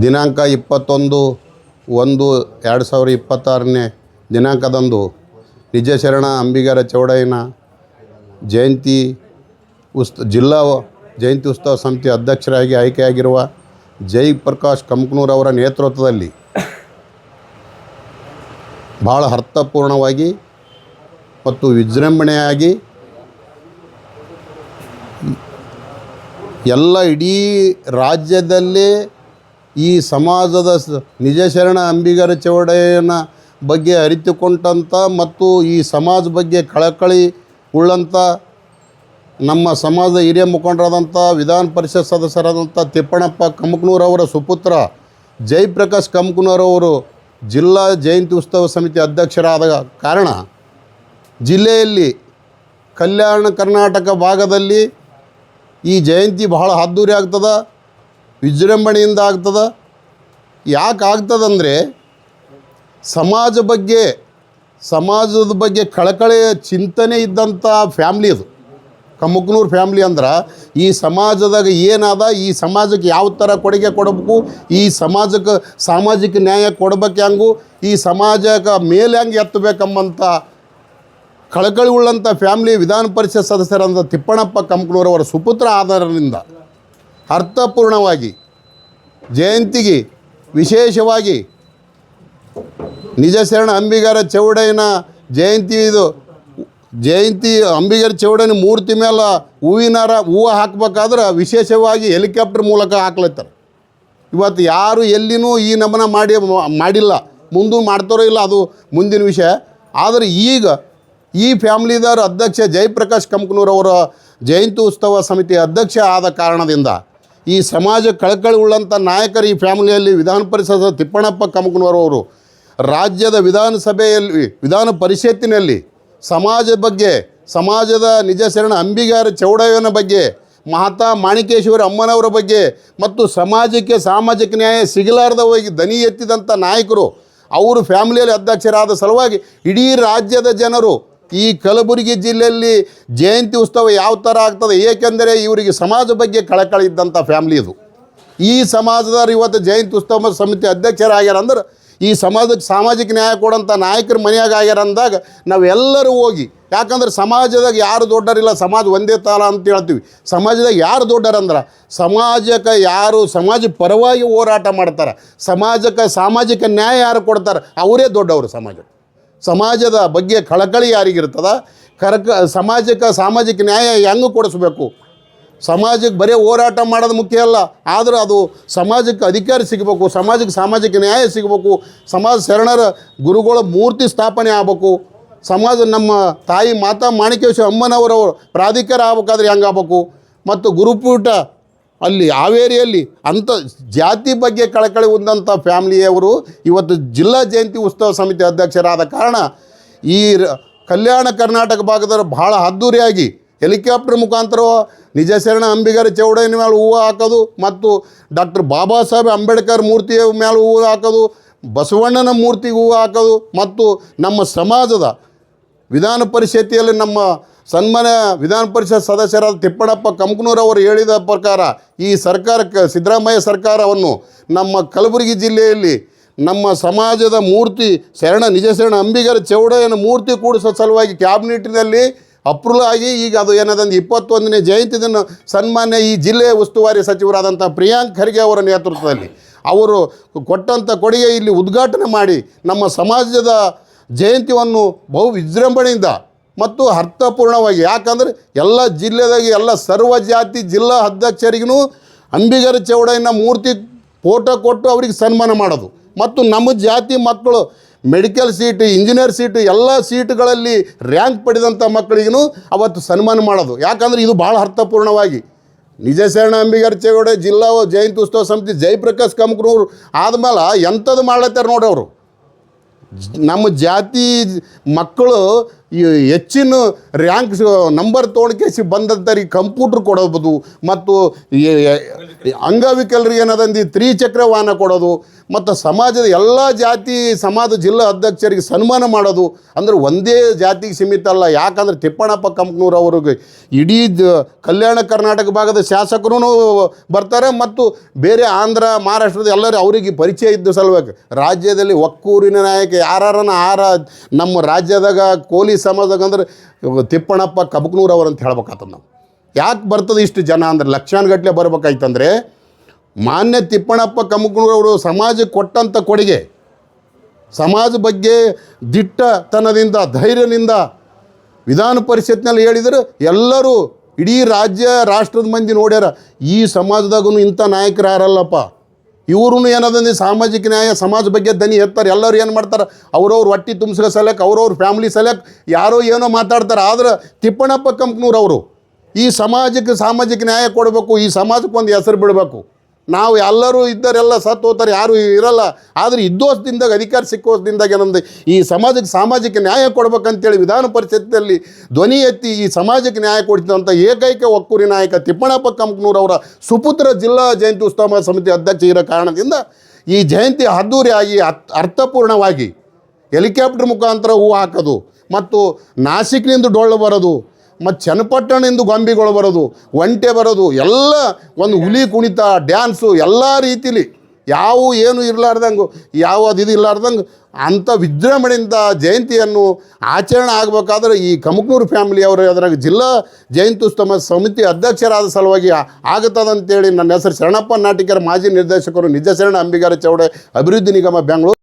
ದಿನಾಂಕ ಇಪ್ಪತ್ತೊಂದು ಒಂದು ಎರಡು ಸಾವಿರ ಇಪ್ಪತ್ತಾರನೇ ದಿನಾಂಕದಂದು ನಿಜಶರಣ ಅಂಬಿಗರ ಚೌಡಯ್ಯನ ಜಯಂತಿ ಉಸ್ ಜಿಲ್ಲಾ ಜಯಂತಿ ಉತ್ಸವ ಸಮಿತಿ ಅಧ್ಯಕ್ಷರಾಗಿ ಆಯ್ಕೆಯಾಗಿರುವ ಜೈ ಪ್ರಕಾಶ್ ಕಂಕನೂರ್ ಅವರ ನೇತೃತ್ವದಲ್ಲಿ ಭಾಳ ಅರ್ಥಪೂರ್ಣವಾಗಿ ಮತ್ತು ವಿಜೃಂಭಣೆಯಾಗಿ ಎಲ್ಲ ಇಡೀ ರಾಜ್ಯದಲ್ಲೇ ಈ ಸಮಾಜದ ನಿಜಶರಣ ನಿಜ ಶರಣ ಅಂಬಿಗರ ಚೌಡಯ್ಯನ ಬಗ್ಗೆ ಅರಿತುಕೊಂಡಂಥ ಮತ್ತು ಈ ಸಮಾಜ ಬಗ್ಗೆ ಕಳಕಳಿ ಉಳ್ಳಂಥ ನಮ್ಮ ಸಮಾಜದ ಹಿರಿಯ ಮುಖಂಡರಾದಂಥ ವಿಧಾನ ಪರಿಷತ್ ಸದಸ್ಯರಾದಂಥ ತಿಪ್ಪಣಪ್ಪ ಕಮಕನೂರವರ ಸುಪುತ್ರ ಜಯಪ್ರಕಾಶ್ ಕಮಕನೂರವರು ಜಿಲ್ಲಾ ಜಯಂತಿ ಉತ್ಸವ ಸಮಿತಿ ಅಧ್ಯಕ್ಷರಾದ ಕಾರಣ ಜಿಲ್ಲೆಯಲ್ಲಿ ಕಲ್ಯಾಣ ಕರ್ನಾಟಕ ಭಾಗದಲ್ಲಿ ಈ ಜಯಂತಿ ಬಹಳ ಅದ್ದೂರಿ ಆಗ್ತದ ವಿಜೃಂಭಣೆಯಿಂದ ಆಗ್ತದ? ಯಾಕೆ ಆಗ್ತದಂದರೆ ಸಮಾಜ ಬಗ್ಗೆ, ಸಮಾಜದ ಬಗ್ಗೆ ಕಳಕಳಿಯ ಚಿಂತನೆ ಇದ್ದಂಥ ಫ್ಯಾಮ್ಲಿ ಅದು. ಕಮ್ಮಕ್ನೂರು ಫ್ಯಾಮ್ಲಿ ಅಂದ್ರೆ ಈ ಸಮಾಜದಾಗ ಏನಾದ, ಈ ಸಮಾಜಕ್ಕೆ ಯಾವ ಥರ ಕೊಡುಗೆ ಕೊಡಬೇಕು, ಈ ಸಮಾಜಕ್ಕೆ ಸಾಮಾಜಿಕ ನ್ಯಾಯ ಕೊಡ್ಬೇಕು ಹೆಂಗು, ಈ ಸಮಾಜಕ್ಕೆ ಮೇಲೆ ಹೆಂಗೆ ಎತ್ತಬೇಕಂಬಂಥ ಕಳಕಳಿ ಉಳ್ಳಂಥ ಫ್ಯಾಮ್ಲಿ ವಿಧಾನ ಪರಿಷತ್ ಸದಸ್ಯರಂಥ ತಿಪ್ಪಣ್ಣಪ್ಪ ಕಮ್ಮಕ್ನೂರವರ ಸುಪುತ್ರ ಆಧಾರದಿಂದ ಅರ್ಥಪೂರ್ಣವಾಗಿ, ಜಯಂತಿಗೆ ವಿಶೇಷವಾಗಿ ನಿಜ ಶರಣ ಅಂಬಿಗರ ಚೌಡಯ್ಯನ ಜಯಂತಿ ಇದು. ಜಯಂತಿ ಅಂಬಿಗರ ಚೌಡಯ್ಯನ ಮೂರ್ತಿ ಮೇಲೆ ಹೂವಿನಾರ ಹೂವು ಹಾಕ್ಬೇಕಾದ್ರೆ ವಿಶೇಷವಾಗಿ ಹೆಲಿಕಾಪ್ಟರ್ ಮೂಲಕ ಹಾಕ್ಲತ್ತಾರೆ. ಇವತ್ತು ಯಾರು ಎಲ್ಲಿನೂ ಈ ನಮನ ಮಾಡಿ, ಮಾಡಿಲ್ಲ. ಮುಂದೂ ಮಾಡ್ತಾರೋ ಇಲ್ಲ ಅದು ಮುಂದಿನ ವಿಷಯ. ಆದರೆ ಈಗ ಈ ಫ್ಯಾಮ್ಲಿದವ್ರ ಅಧ್ಯಕ್ಷ ಜಯಪ್ರಕಾಶ್ ಕಂಪ್ನೂರವರ ಜಯಂತಿ ಉತ್ಸವ ಸಮಿತಿ ಅಧ್ಯಕ್ಷ ಆದ ಕಾರಣದಿಂದ ಈ ಸಮಾಜ ಕಳಕಳಿ ಉಳ್ಳಂಥ ನಾಯಕರು ಈ ಫ್ಯಾಮಿಲಿಯಲ್ಲಿ ವಿಧಾನ ಪರಿಷತ್ ತಿಪ್ಪಣ್ಣಪ್ಪ ಕಮಕನವರವರು ರಾಜ್ಯದ ವಿಧಾನಸಭೆಯಲ್ಲಿ, ವಿಧಾನ ಪರಿಷತ್ತಿನಲ್ಲಿ ಸಮಾಜದ ಬಗ್ಗೆ, ಸಮಾಜದ ನಿಜ ಶರಣ ಅಂಬಿಗಾರ ಚೌಡಯ್ಯನ ಬಗ್ಗೆ ಮಹಾತಾ ಮಾಣಿಕೇಶ್ವರಿ ಅಮ್ಮನವರ ಬಗ್ಗೆ ಮತ್ತು ಸಮಾಜಕ್ಕೆ ಸಾಮಾಜಿಕ ನ್ಯಾಯ ಸಿಗಲಾರ್ದ ಹೋಗಿ ದನಿ ಎತ್ತಿದಂಥ ನಾಯಕರು, ಅವರು ಫ್ಯಾಮಿಲಿಯಲ್ಲಿ ಅಧ್ಯಕ್ಷರಾದ ಸಲುವಾಗಿ ಇಡೀ ರಾಜ್ಯದ ಜನರು ಈ ಕಲಬುರಗಿ ಜಿಲ್ಲೆಯಲ್ಲಿ ಜಯಂತಿ ಉತ್ಸವ ಯಾವ ಥರ ಆಗ್ತದೆ? ಏಕೆಂದರೆ ಇವರಿಗೆ ಸಮಾಜ ಬಗ್ಗೆ ಕಳಕಳಿ ಇದ್ದಂಥ ಫ್ಯಾಮ್ಲಿ ಇದು. ಈ ಸಮಾಜದವ್ರು ಇವತ್ತು ಜಯಂತಿ ಉತ್ಸವ ಸಮಿತಿ ಅಧ್ಯಕ್ಷರಾಗ್ಯಾರ ಅಂದ್ರೆ ಈ ಸಮಾಜಕ್ಕೆ ಸಾಮಾಜಿಕ ನ್ಯಾಯ ಕೊಡೋಂಥ ನಾಯಕರು ಮನೆಯಾಗ ಆಗ್ಯಾರ ಅಂದಾಗ ನಾವೆಲ್ಲರೂ ಹೋಗಿ, ಯಾಕಂದ್ರೆ ಸಮಾಜದಾಗ ಯಾರು ದೊಡ್ಡರಿಲ್ಲ, ಸಮಾಜ ಒಂದೇ ತಾಲ ಅಂತ ಹೇಳ್ತೀವಿ. ಸಮಾಜದಾಗ ಯಾರು ದೊಡ್ಡರಂದ್ರೆ ಸಮಾಜಕ್ಕೆ ಯಾರು ಸಮಾಜ ಪರವಾಗಿ ಹೋರಾಟ ಮಾಡ್ತಾರೆ, ಸಮಾಜಕ್ಕೆ ಸಾಮಾಜಿಕ ನ್ಯಾಯ ಯಾರು ಕೊಡ್ತಾರೆ, ಅವರೇ ದೊಡ್ಡವರು ಸಮಾಜ ಸಮಾಜದ ಬಗ್ಗೆ ಕಳಕಳಿ ಯಾರಿಗಿರ್ತದ? ಕರಕ, ಸಮಾಜಕ್ಕೆ ಸಾಮಾಜಿಕ ನ್ಯಾಯ ಹೆಂಗೆ ಕೊಡಿಸ್ಬೇಕು? ಸಮಾಜಕ್ಕೆ ಬರೀ ಹೋರಾಟ ಮಾಡೋದು ಮುಖ್ಯ ಅಲ್ಲ. ಆದ್ರೆ ಅದು ಸಮಾಜಕ್ಕೆ ಅಧಿಕಾರ ಸಿಗಬೇಕು ಸಮಾಜಕ್ಕೆ ಸಾಮಾಜಿಕ ನ್ಯಾಯ ಸಿಗಬೇಕು, ಸಮಾಜ ಶರಣರ ಗುರುಗಳ ಮೂರ್ತಿ ಸ್ಥಾಪನೆ ಆಗಬೇಕು. ಸಮಾಜ ನಮ್ಮ ತಾಯಿ ಮಾತಾ ಮಾಣಿಕೇಶ್ವರ ಅಮ್ಮನವರವರು ಪ್ರಾಧಿಕಾರ ಆಗ್ಬೇಕಾದ್ರೆ ಹೆಂಗಾಗಬೇಕು ಮತ್ತು ಗುರುಪೀಠ ಅಲ್ಲಿ ಹಾವೇರಿಯಲ್ಲಿ ಅಂಥ ಜಾತಿ ಬಗ್ಗೆ ಕಳಕಳಿ ಹೊಂದಂಥ ಫ್ಯಾಮಿಲಿಯವರು ಇವತ್ತು ಜಿಲ್ಲಾ ಜಯಂತಿ ಉತ್ಸವ ಸಮಿತಿ ಅಧ್ಯಕ್ಷರಾದ ಕಾರಣ ಈ ಕಲ್ಯಾಣ ಕರ್ನಾಟಕ ಭಾಗದವರು ಬಹಳ ಅದ್ದೂರಿಯಾಗಿ ಹೆಲಿಕಾಪ್ಟರ್ ಮುಖಾಂತರ ನಿಜ ಶರಣ ಅಂಬಿಗರ ಚೌಡಯ್ಯನ ಮೇಲೆ ಹೂವು ಹಾಕೋದು ಮತ್ತು ಡಾಕ್ಟರ್ ಬಾಬಾ ಸಾಹೇಬ್ ಅಂಬೇಡ್ಕರ್ ಮೂರ್ತಿಯ ಮೇಲೆ ಹೂವು ಹಾಕೋದು, ಬಸವಣ್ಣನ ಮೂರ್ತಿಗೆ ಹೂವು ಹಾಕೋದು ಮತ್ತು ನಮ್ಮ ಸಮಾಜದ ವಿಧಾನ ಪರಿಷತ್ತಿಯಲ್ಲಿ ನಮ್ಮ ಸನ್ಮಾನ್ಯ ವಿಧಾನ ಪರಿಷತ್ ಸದಸ್ಯರಾದ ತಿಪ್ಪಣ್ಣಪ್ಪ ಕಂಕನೂರವರು ಹೇಳಿದ ಪ್ರಕಾರ ಈ ಸರ್ಕಾರಕ್ಕೆ, ಸಿದ್ದರಾಮಯ್ಯ ಸರ್ಕಾರವನ್ನು ನಮ್ಮ ಕಲಬುರಗಿ ಜಿಲ್ಲೆಯಲ್ಲಿ ನಮ್ಮ ಸಮಾಜದ ಮೂರ್ತಿ, ಶರಣ, ನಿಜ ಶರಣ ಅಂಬಿಗರ ಚೌಡಯ್ಯನ ಮೂರ್ತಿ ಕೂಡಿಸೋ ಸಲುವಾಗಿ ಕ್ಯಾಬಿನೆಟ್ನಲ್ಲಿ ಅಪ್ರೂವಲ್ ಆಗಿ ಈಗ ಅದು ಏನದಂದು ಇಪ್ಪತ್ತೊಂದನೇ ಜಯಂತಿ ದಿನ ಸನ್ಮಾನ್ಯ ಈ ಜಿಲ್ಲೆಯ ಉಸ್ತುವಾರಿ ಸಚಿವರಾದಂಥ ಪ್ರಿಯಾಂಕ್ ಖರ್ಗೆ ಅವರ ನೇತೃತ್ವದಲ್ಲಿ ಅವರು ಕೊಟ್ಟಂಥ ಕೊಡುಗೆ ಇಲ್ಲಿ ಉದ್ಘಾಟನೆ ಮಾಡಿ ನಮ್ಮ ಸಮಾಜದ ಜಯಂತಿಯನ್ನು ಬಹು ವಿಜೃಂಭಣೆಯಿಂದ ಮತ್ತು ಅರ್ಥಪೂರ್ಣವಾಗಿ ಯಾಕಂದ್ರೆ ಎಲ್ಲ ಜಿಲ್ಲೆದಾಗೆ ಎಲ್ಲ ಸರ್ವ ಜಾತಿ ಜಿಲ್ಲಾ ಅಧ್ಯಕ್ಷರಿಗೂ ಅಂಬಿಗರ ಚೌಡಯ್ಯನ ಮೂರ್ತಿ ಫೋಟೋ ಕೊಟ್ಟು ಅವ್ರಿಗೆ ಸನ್ಮಾನ ಮಾಡೋದು. ಮತ್ತು ನಮ್ಮ ಜಾತಿ ಮಕ್ಕಳು ಮೆಡಿಕಲ್ ಸೀಟು, ಇಂಜಿನಿಯರ್ ಸೀಟು, ಎಲ್ಲ ಸೀಟುಗಳಲ್ಲಿ ರ್ಯಾಂಕ್ ಪಡೆದಂಥ ಮಕ್ಕಳಿಗೂ ಅವತ್ತು ಸನ್ಮಾನ ಮಾಡೋದು. ಯಾಕಂದ್ರೆ ಇದು ಭಾಳ ಅರ್ಥಪೂರ್ಣವಾಗಿ. ನಿಜ ಶರಣ ಅಂಬಿಗರ ಚೌಡೆ ಜಿಲ್ಲಾ ಜಯಂತಿ ಉತ್ಸವ ಸಮಿತಿ ಜಯಪ್ರಕಾಶ್ ಕಮಕ್ರೂರು ಆದಮೇಲೆ ಎಂಥದ್ದು ಮಾಡ್ಲತ್ತಾರ ನೋಡ್ರಿ ಅವರು. ನಮ್ಮ ಜಾತಿ ಮಕ್ಕಳು ಈ ಹೆಚ್ಚಿನ ರ್ಯಾಂಕ್ಸ್ ನಂಬರ್ ತೊಗೊಂಡ್ಕೇಸಿ ಬಂದಂಥವ್ರಿಗೆ ಕಂಪ್ಯೂಟ್ರ್ ಕೊಡೋದು ಮತ್ತು ಅಂಗವಿಕಲರಿಗೆ ಏನದಂದು ತ್ರಿಚಕ್ರ ವಾಹನ ಕೊಡೋದು ಮತ್ತು ಸಮಾಜದ ಎಲ್ಲ ಜಾತಿ ಸಮಾಜ ಜಿಲ್ಲಾ ಅಧ್ಯಕ್ಷರಿಗೆ ಸನ್ಮಾನ ಮಾಡೋದು ಅಂದ್ರೆ ಒಂದೇ ಜಾತಿಗೆ ಸೀಮಿತ ಅಲ್ಲ. ಯಾಕಂದ್ರೆ ತಿಪ್ಪಣಪ್ಪ ಕಂಪ್ನೂರು ಅವ್ರಿಗೆ ಇಡೀ ಕಲ್ಯಾಣ ಕರ್ನಾಟಕ ಭಾಗದ ಶಾಸಕರು ಬರ್ತಾರೆ ಮತ್ತು ಬೇರೆ ಆಂಧ್ರ, ಮಹಾರಾಷ್ಟ್ರದ ಎಲ್ಲರೂ ಅವರಿಗೆ ಪರಿಚಯ ಇದ್ದ ಸಲುವಾಗಿ ರಾಜ್ಯದಲ್ಲಿ ಒಕ್ಕೂರಿನ ನಾಯಕ ಯಾರನ್ನ ಆರ ನಮ್ಮ ರಾಜ್ಯದಾಗ ಕೋಲಿ ಸಮಾಜದಾಗ ಅಂದ್ರೆ ತಿಪ್ಪಣಪ್ಪ ಅವರು ಅಂತ ಹೇಳ್ಬೇಕಾತದ ನಾವು. ಯಾಕೆ ಬರ್ತದೆ ಇಷ್ಟು ಜನ ಅಂದ್ರೆ ಲಕ್ಷಾನುಗಟ್ಟಲೆ ಬರ್ಬೇಕಾಯ್ತಂದ್ರೆ ಮಾನ್ಯ ತಿಪ್ಪಣಪ್ಪ ಕಮಕನೂರು ಅವರು ಸಮಾಜಕ್ಕೆ ಕೊಟ್ಟಂಥ ಕೊಡುಗೆ, ಸಮಾಜ ಬಗ್ಗೆ ದಿಟ್ಟತನದಿಂದ, ಧೈರ್ಯದಿಂದ ವಿಧಾನ ಪರಿಷತ್ನಲ್ಲಿ ಹೇಳಿದರೆ ಎಲ್ಲರೂ ಇಡೀ ರಾಜ್ಯ, ರಾಷ್ಟ್ರದ ಮಂದಿ ನೋಡ್ಯಾರ, ಈ ಸಮಾಜದಾಗೂ ಇಂಥ ನಾಯಕರು ಯಾರಲ್ಲಪ್ಪ? ಇವ್ರೂ ಏನದಂದ್ರೆ ಸಾಮಾಜಿಕ ನ್ಯಾಯ, ಸಮಾಜ ಬಗ್ಗೆ ದನಿ ಎತ್ತಾರೆ. ಎಲ್ಲರೂ ಏನು ಮಾಡ್ತಾರೆ? ಅವ್ರವ್ರ ಹೊಟ್ಟಿ ತುಂಬಿಸ್ಕೋ ಸಲಕ್ಕೆ ಅವ್ರವ್ರ ಫ್ಯಾಮ್ಲಿ ಸಲಕ್ಕೆ ಯಾರೋ ಏನೋ ಮಾತಾಡ್ತಾರೆ. ಆದ್ರೆ ತಿಪ್ಪಣಪ್ಪ ಕಂಪ್ನೂರವರು ಈ ಸಮಾಜಕ್ಕೆ ಸಾಮಾಜಿಕ ನ್ಯಾಯ ಕೊಡಬೇಕು, ಈ ಸಮಾಜಕ್ಕೆ ಒಂದು ಹೆಸರು ಬಿಡಬೇಕು. ನಾವು ಎಲ್ಲರೂ ಇದ್ದರೆಲ್ಲ ಸತ್ತು ಹೋಗ್ತಾರೆ ಯಾರು ಇರಲ್ಲ. ಆದರೆ ಇದ್ದೋಸ್ದಿಂದಾಗ ಅಧಿಕಾರ ಸಿಕ್ಕೋಸ್ದಿಂದಾಗ ಏನಂದ್ರೆ, ಈ ಸಮಾಜಕ್ಕೆ ಸಾಮಾಜಿಕ ನ್ಯಾಯ ಕೊಡ್ಬೇಕಂತೇಳಿ ವಿಧಾನ ಪರಿಷತ್ತಿನಲ್ಲಿ ಧ್ವನಿ ಎತ್ತಿ ಈ ಸಮಾಜಕ್ಕೆ ನ್ಯಾಯ ಕೊಡ್ತಿದ್ದಂಥ ಏಕೈಕ ಒಕ್ಕೂರಿ ನಾಯಕ ತಿಪ್ಪಣ್ಣಪ್ಪ ಕಂಪ್ನೂರವರ ಸುಪುತ್ರ ಜಿಲ್ಲಾ ಜಯಂತಿ ಉತ್ಸವ ಸಮಿತಿ ಅಧ್ಯಕ್ಷ ಇರೋ ಕಾರಣದಿಂದ ಈ ಜಯಂತಿ ಅದ್ದೂರಿಯಾಗಿ ಅರ್ಥಪೂರ್ಣವಾಗಿ ಹೆಲಿಕಾಪ್ಟರ್ ಮುಖಾಂತರ ಹೂ ಹಾಕೋದು ಮತ್ತು ನಾಸಿಕ್ನಿಂದ ಡೊಳ್ಳು ಬರೋದು ಮತ್ತು ಚನ್ನಪಟ್ಟಣದಿಂದ ಗೊಂಬೆಗಳು ಬರೋದು, ಒಂಟೆ ಬರೋದು, ಎಲ್ಲ ಒಂದು ಹುಲಿ ಕುಣಿತ ಡ್ಯಾನ್ಸು ಎಲ್ಲ ರೀತಿಲಿ. ಯಾವ ಏನು ಇರಲಾರ್ದಂಗೆ, ಯಾವ ಅದು ಇದು ಇರಲಾರ್ದಂಗೆ ಅಂಥ ವಿಜೃಂಭಣೆಯಿಂದ ಜಯಂತಿಯನ್ನು ಆಚರಣೆ ಆಗಬೇಕಾದ್ರೆ ಈ ಕಮಕ್ನೂರು ಫ್ಯಾಮಿಲಿ ಅದರಾಗ ಜಿಲ್ಲಾ ಜಯಂತ್ಯುತ್ಸವ ಸಮಿತಿ ಅಧ್ಯಕ್ಷರಾದ ಸಲುವಾಗಿ ಆಗುತ್ತದಂತೇಳಿ ನನ್ನ ಹೆಸರು ಶರಣಪ್ಪ ನಾಟಿಕರ ಮಾಜಿ ನಿರ್ದೇಶಕರು ನಿಜ ಶರಣ ಅಂಬಿಗಾರ ಚೌಡೆ, ಅಭಿವೃದ್ಧಿ ನಿಗಮ, ಬೆಂಗಳೂರು.